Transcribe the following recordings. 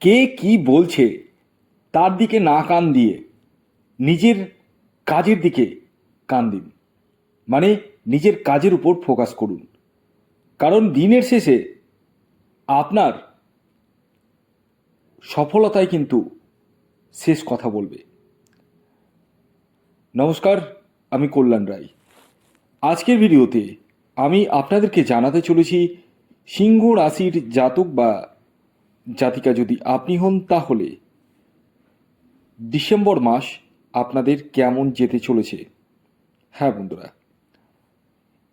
কে কি বলছে তার দিকে না কান দিয়ে নিজের কাজের দিকে কান দিন। মানে নিজের কাজের উপর ফোকাস করুন। কারণ দিনের শেষে আপনার সফলতাই কিন্তু শেষ কথা বলবে। নমস্কার, আমি কল্যাণ রায়। আজকের ভিডিওতে আমি আপনাদেরকে জানাতে চলেছি সিংহ রাশির জাতক বা জাতিকা যদি আপনি হন তাহলে ডিসেম্বর মাস আপনাদের কেমন যেতে চলেছে? হ্যাঁ বন্ধুরা,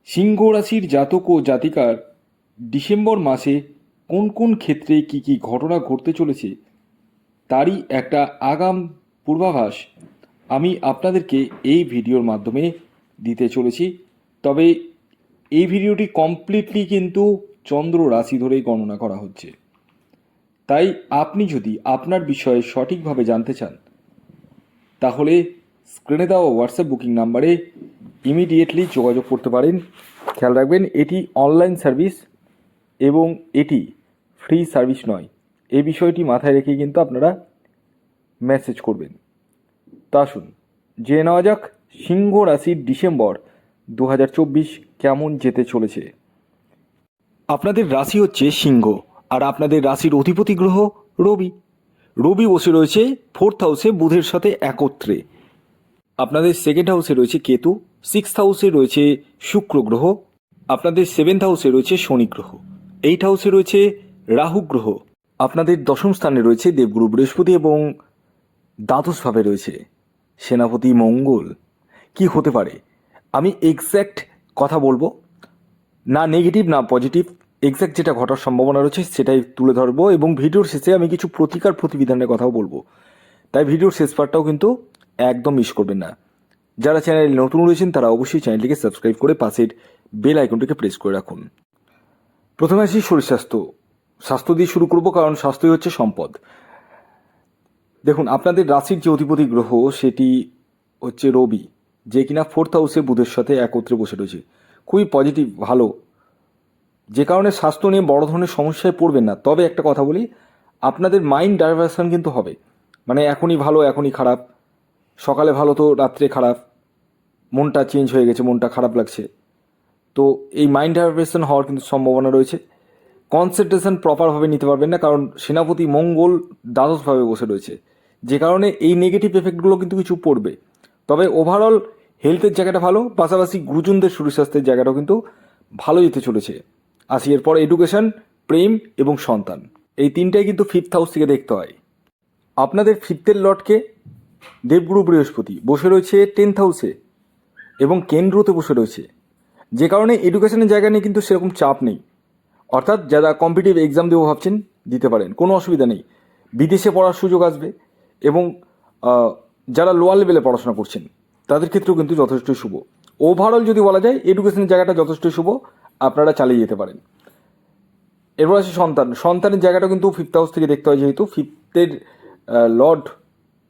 সিংহ রাশির জাতক ও জাতিকার ডিসেম্বর মাসে কোন কোন ক্ষেত্রে কি কি ঘটনা ঘটতে চলেছে তারই একটা আগাম পূর্বাভাস আমি আপনাদেরকে এই ভিডিওর মাধ্যমে দিতে চলেছি। তবে এই ভিডিওটি কমপ্লিটলি কিন্তু চন্দ্র রাশি ধরেই গণনা করা হচ্ছে। তাই আপনি যদি আপনার বিষয়ে সঠিকভাবে জানতে চান, তাহলে স্ক্রিনে দেওয়া হোয়াটসঅ্যাপ বুকিং নাম্বারে ইমিডিয়েটলি যোগাযোগ করতে পারেন। খেয়াল রাখবেন, এটি অনলাইন সার্ভিস এবং এটি ফ্রি সার্ভিস নয়। এই বিষয়টি মাথায় রেখে কিন্তু আপনারা মেসেজ করবেন। তা আসুন, জেনে নেওয়া যাক, সিংহ রাশির ডিসেম্বর দু হাজার চব্বিশ কেমন যেতে চলেছে। আপনাদের রাশি হচ্ছে সিংহ। আর আপনাদের রাশির অধিপতি গ্রহ রবি। রবি বসে রয়েছে ফোর্থ হাউসে বুধের সাথে একত্রে। আপনাদের সেকেন্ড হাউসে রয়েছে কেতু সিক্স হাউসে রয়েছে শুক্র গ্রহ, আপনাদের সেভেন্থ হাউসে রয়েছে শনি গ্রহ। এইট হাউসে রয়েছে রাহু গ্রহ। আপনাদের দশম স্থানে রয়েছে দেবগুরু বৃহস্পতি এবং দ্বাদশভাবে রয়েছে সেনাপতি মঙ্গল। কি হতে পারে? আমি এক্স্যাক্ট কথা বলব। না নেগেটিভ না পজিটিভ এক্স্যাক্ট যেটা ঘটার সম্ভাবনা রয়েছে সেটাই তুলে ধরবো এবং ভিডিওর শেষে আমি কিছু প্রতিকার প্রতিবিধানের কথাও বলব। তাই ভিডিওর শেষ পার্টটাও কিন্তু একদম মিস করবেন না। যারা চ্যানেলে নতুন রয়েছেন তারা অবশ্যই চ্যানেলটিকে সাবস্ক্রাইব করে পাশের বেল আইকনটিকে প্রেস করে রাখুন। প্রথমে আসি শরীর স্বাস্থ্য। স্বাস্থ্য দিয়ে শুরু করব কারণ স্বাস্থ্যই হচ্ছে সম্পদ। দেখুন, আপনাদের রাশির যে অধিপতি গ্রহ সেটি হচ্ছে রবি, যে কিনা ফোর্থ হাউসে বুধের সাথে একত্রে বসে রয়েছে। খুবই পজিটিভ ভালো যে কারণে স্বাস্থ্য নিয়ে বড় ধরনের সমস্যায় পড়বেন না। তবে একটা কথা বলি, আপনাদের মাইন্ড ডাইভারশন কিন্তু হবে। মানে এখনই ভালো, এখনই খারাপ। সকালে ভালো তো, রাত্রে খারাপ। মনটা চেঞ্জ হয়ে গেছে, মনটা খারাপ লাগছে। তো এই মাইন্ড ডাইভারশন হওয়ার কিন্তু সম্ভাবনা রয়েছে। কনসেন্ট্রেশন প্রপারভাবে নিতে পারবেন না, কারণ সেনাপতি মঙ্গল দ্বাদশভাবে বসে রয়েছে। যে কারণে এই নেগেটিভ এফেক্টগুলো কিন্তু কিছু পড়বে। তবে ওভারঅল হেলথের জায়গাটা ভালো, পাশাপাশি গুরুজনদের শরীর স্বাস্থ্যের জায়গাটাও কিন্তু ভালো যেতে চলেছে। আসি, এরপর এডুকেশন প্রেম এবং সন্তান। এই তিনটাই কিন্তু ফিফথ হাউস থেকে দেখতে হয়। আপনাদের ফিফথের লটকে দেবগুরু বৃহস্পতি বসে রয়েছে টেন্থ হাউসে এবং কেন্দ্রতে বসে রয়েছে। যে কারণে এডুকেশনের জায়গা নিয়ে কিন্তু সেরকম চাপ নেই। অর্থাৎ যারা কম্পিটিভ এক্সাম দেবো ভাবছেন, দিতে পারেন, কোনো অসুবিধা নেই। বিদেশে পড়ার সুযোগ আসবে এবং যারা লোয়ার লেভেলে পড়াশোনা করছেন, তাদের ক্ষেত্রেও কিন্তু যথেষ্ট শুভ। ওভারঅল যদি বলা যায় এডুকেশনের জায়গাটা যথেষ্ট শুভ। আপনারা চালিয়ে যেতে পারেন। এরপর আছে সন্তান। সন্তানের জায়গাটা কিন্তু ফিফথ হাউস থেকে দেখতে হয় যেহেতু ফিফথের লর্ড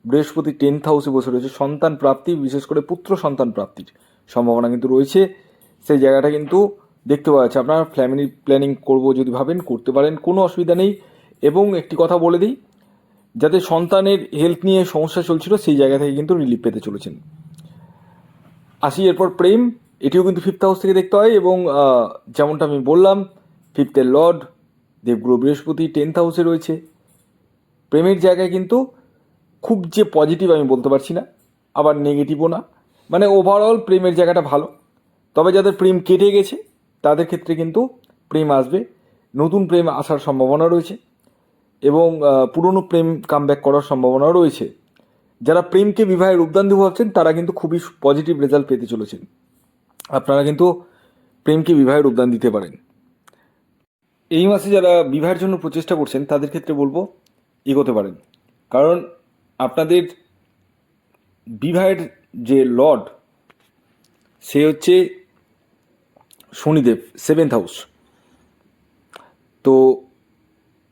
বৃহস্পতি টেন্থ হাউসে বসে রয়েছে। সন্তান প্রাপ্তি, বিশেষ করে পুত্র সন্তান প্রাপ্তির সম্ভাবনা কিন্তু রয়েছে। সেই জায়গাটা কিন্তু দেখতে পাওয়া যাচ্ছে। আপনারা ফ্যামিলি প্ল্যানিং করব, যদি ভাবেন, করতে পারেন, কোনো অসুবিধা নেই। এবং একটি কথা বলে দিই, যাতে সন্তানের হেলথ নিয়ে সমস্যা চলছিল, সেই জায়গা থেকে কিন্তু রিলিফ পেতে চলেছেন। আসি এরপর প্রেম। এটিও কিন্তু ফিফথ হাউস থেকে দেখতে হয় এবং যেমনটা আমি বললাম ফিফথের লর্ড দেবগুরু বৃহস্পতি টেন্থ হাউসে রয়েছে। প্রেমের জায়গায় কিন্তু খুব যে পজিটিভ আমি বলতে পারছি না, আবার নেগেটিভও না। মানে ওভারঅল প্রেমের জায়গাটা ভালো। তবে যাদের প্রেম কেটে গেছে, তাদের ক্ষেত্রে কিন্তু প্রেম আসবে। নতুন প্রেম আসার সম্ভাবনা রয়েছে এবং পুরনো প্রেম কামব্যাক করার সম্ভাবনাও রয়েছে। যারা প্রেমকে বিবাহের রূপদান দেবো ভাবছেন, তারা কিন্তু খুবই পজিটিভ রেজাল্ট পেতে চলেছেন। আপনারা কিন্তু প্রেমকে বিবাহের রূপদান দিতে পারেন। এই মাসে যারা বিবাহের জন্য প্রচেষ্টা করছেন, তাদের ক্ষেত্রে বলব, এগোতে পারেন। কারণ আপনাদের বিবাহের যে লর্ড, সে হচ্ছে শনিদেব সেভেন্থ হাউস তো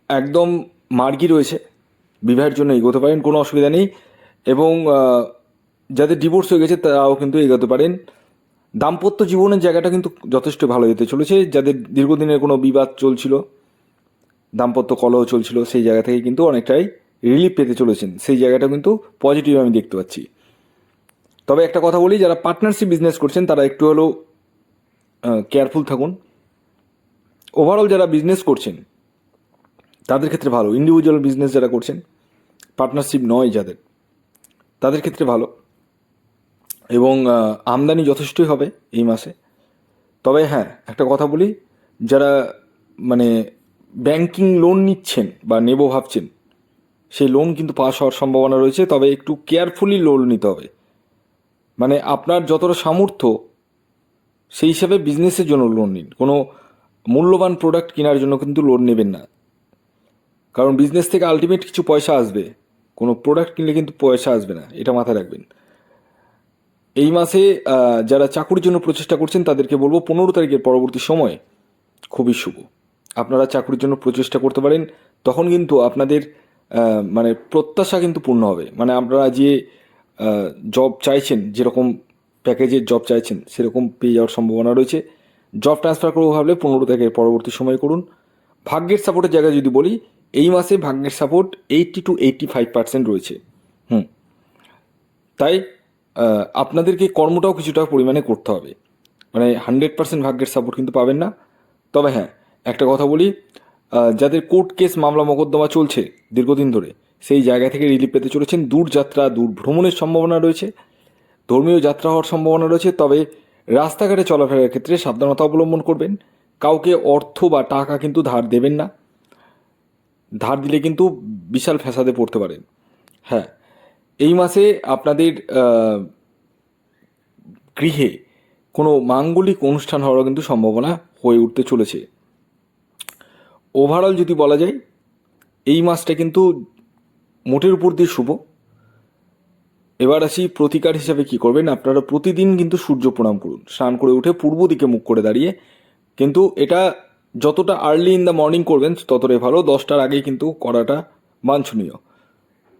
একদম মার্গি রয়েছে, বিবাহের জন্য এগোতে পারেন, কোনো অসুবিধা নেই। এবং যাদের ডিভোর্স হয়ে গেছে, তারাও কিন্তু এগোতে পারেন। দাম্পত্য জীবনের জায়গাটা কিন্তু যথেষ্ট ভালো যেতে চলেছে। যাদের দীর্ঘদিনের কোনো বিবাদ চলছিল, দাম্পত্য কলহ চলছিল, সেই জায়গা থেকে কিন্তু অনেকটাই রিলিফ পেতে চলেছেন। সেই জায়গাটা কিন্তু পজিটিভ আমি দেখতে পাচ্ছি। তবে একটা কথা বলি, যারা পার্টনারশিপ বিজনেস করছেন, তারা একটু হলেও কেয়ারফুল থাকুন। ওভারঅল যারা বিজনেস করছেন, তাদের ক্ষেত্রে ভালো। ইন্ডিভিজুয়াল বিজনেস যারা করছেন পার্টনারশিপ নয় যাদের, তাদের ক্ষেত্রে ভালো। এবং আমদানি যথেষ্টই হবে এই মাসে। তবে হ্যাঁ একটা কথা বলি, যারা মানে ব্যাংকিং লোন নিচ্ছেন বা নেব ভাবছেন, সেই লোন কিন্তু পাস হওয়ার সম্ভাবনা রয়েছে, তবে একটু কেয়ারফুলি লোন নিতে হবে। মানে আপনার যতটা সামর্থ্য, সেই হিসাবে বিজনেসের জন্য লোন নিন। কোনো মূল্যবান প্রোডাক্ট কেনার জন্য কিন্তু লোন নেবেন না। কারণ বিজনেস থেকে আলটিমেট কিছু পয়সা আসবে, কোনো প্রোডাক্ট কিনলে কিন্তু পয়সা আসবে না, এটা মাথায় রাখবেন। এই মাসে যারা চাকুরির জন্য প্রচেষ্টা করছেন, তাদেরকে বলব পনেরো তারিখের পরবর্তী সময় খুবই শুভ। আপনারা চাকুরির জন্য প্রচেষ্টা করতে পারেন, তখন কিন্তু আপনাদের মানে প্রত্যাশা কিন্তু পূর্ণ হবে। মানে আপনারা যে জব চাইছেন, যেরকম প্যাকেজের জব চাইছেন, সেরকম পেয়ে যাওয়ার সম্ভাবনা রয়েছে। জব ট্রান্সফার করব ভাবলে পনেরো তারিখের পরবর্তী সময় করুন। ভাগ্যের সাপোর্টের জায়গায় যদি বলি, এই মাসে ভাগ্যের support eighty two eighty five percent রয়েছে। হুম। তাই আপনাদেরকে কর্মটাও কিছুটা পরিমাণে করতে হবে। মানে হান্ড্রেড পার্সেন্ট ভাগ্যের সাপোর্ট কিন্তু পাবেন না। তবে হ্যাঁ একটা কথা বলি যাদের কোর্ট কেস মামলা মোকদ্দমা চলছে দীর্ঘদিন ধরে, সেই জায়গা থেকে রিলিফ পেতে চলেছেন। দূর যাত্রা, দূর ভ্রমণের সম্ভাবনা রয়েছে, ধর্মীয় যাত্রা হওয়ার সম্ভাবনা রয়েছে, তবে রাস্তাঘাটে চলাফেরার ক্ষেত্রে সাবধানতা অবলম্বন করবেন। কাউকে অর্থ বা টাকা কিন্তু ধার দেবেন না। ধার দিলে কিন্তু বিশাল ফ্যাসাদে পড়তে পারেন। হ্যাঁ এই মাসে আপনাদের গৃহে কোনো মাঙ্গলিক অনুষ্ঠান হওয়ার কিন্তু সম্ভাবনা হয়ে উঠতে চলেছে। ওভারঅল যদি বলা যায়, এই মাসটা কিন্তু মোটের উপর দিয়ে শুভ। এবার আসি প্রতিকার হিসাবে কি করবেন, আপনারা প্রতিদিন কিন্তু সূর্য প্রণাম করুন। স্নান করে উঠে পূর্ব দিকে মুখ করে দাঁড়িয়ে, কিন্তু এটা যতটা আর্লি ইন দ্য মর্নিং করবেন, ততটাই ভালো। দশটার আগে কিন্তু করাটা বাঞ্ছনীয়।